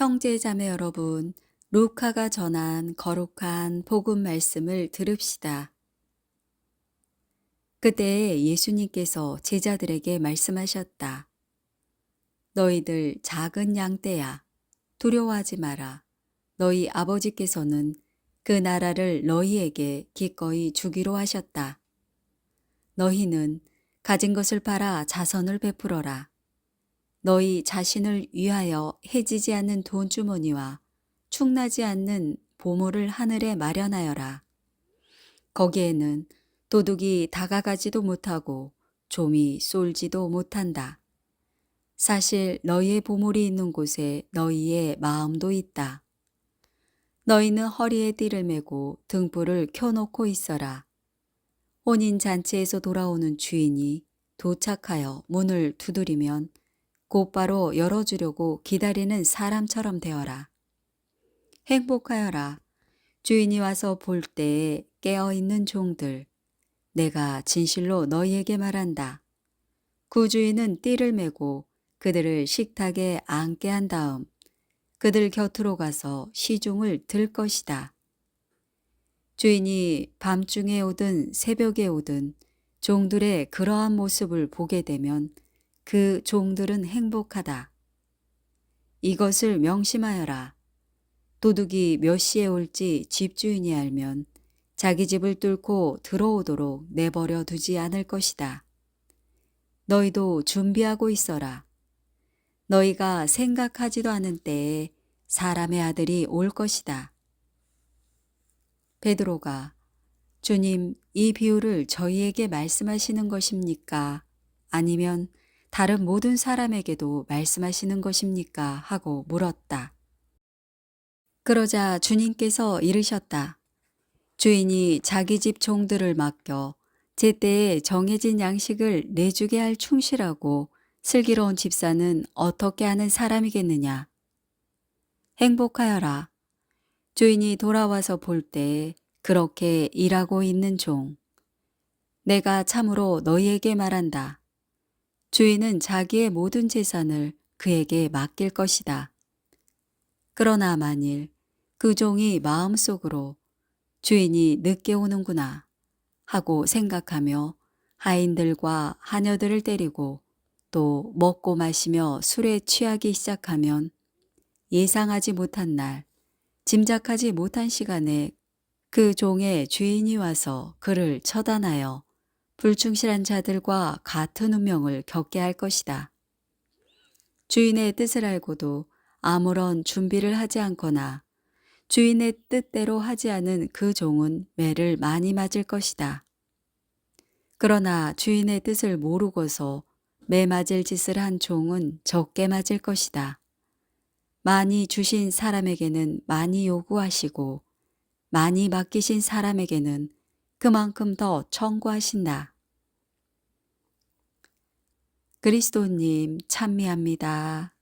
형제 자매 여러분, 루카가 전한 거룩한 복음 말씀을 들읍시다. 그때 예수님께서 제자들에게 말씀하셨다. 너희들 작은 양떼야, 두려워하지 마라. 너희 아버지께서는 그 나라를 너희에게 기꺼이 주기로 하셨다. 너희는 가진 것을 팔아 자선을 베풀어라. 너희 자신을 위하여 해지지 않는 돈주머니와 축나지 않는 보물을 하늘에 마련하여라. 거기에는 도둑이 다가가지도 못하고 좀이 쏠지도 못한다. 사실 너희의 보물이 있는 곳에 너희의 마음도 있다. 너희는 허리에 띠를 메고 등불을 켜놓고 있어라. 혼인 잔치에서 돌아오는 주인이 도착하여 문을 두드리면 곧바로 열어주려고 기다리는 사람처럼 되어라. 행복하여라. 주인이 와서 볼 때에 깨어있는 종들. 내가 진실로 너희에게 말한다. 구주인은 띠를 메고 그들을 식탁에 앉게 한 다음 그들 곁으로 가서 시중을 들 것이다. 주인이 밤중에 오든 새벽에 오든 종들의 그러한 모습을 보게 되면 그 종들은 행복하다. 이것을 명심하여라. 도둑이 몇 시에 올지 집주인이 알면 자기 집을 뚫고 들어오도록 내버려 두지 않을 것이다. 너희도 준비하고 있어라. 너희가 생각하지도 않은 때에 사람의 아들이 올 것이다. 베드로가 주님, 이 비유를 저희에게 말씀하시는 것입니까? 아니면 다른 모든 사람에게도 말씀하시는 것입니까? 하고 물었다. 그러자 주님께서 이르셨다. 주인이 자기 집 종들을 맡겨 제때에 정해진 양식을 내주게 할 충실하고 슬기로운 집사는 어떻게 하는 사람이겠느냐? 행복하여라. 주인이 돌아와서 볼 때 그렇게 일하고 있는 종. 내가 참으로 너희에게 말한다. 주인은 자기의 모든 재산을 그에게 맡길 것이다. 그러나 만일 그 종이 마음속으로 주인이 늦게 오는구나 하고 생각하며 하인들과 하녀들을 때리고 또 먹고 마시며 술에 취하기 시작하면 예상하지 못한 날, 짐작하지 못한 시간에 그 종의 주인이 와서 그를 처단하여 불충실한 자들과 같은 운명을 겪게 할 것이다. 주인의 뜻을 알고도 아무런 준비를 하지 않거나 주인의 뜻대로 하지 않은 그 종은 매를 많이 맞을 것이다. 그러나 주인의 뜻을 모르고서 매 맞을 짓을 한 종은 적게 맞을 것이다. 많이 주신 사람에게는 많이 요구하시고 많이 맡기신 사람에게는 그만큼 더 청구하신다. 그리스도님 찬미합니다.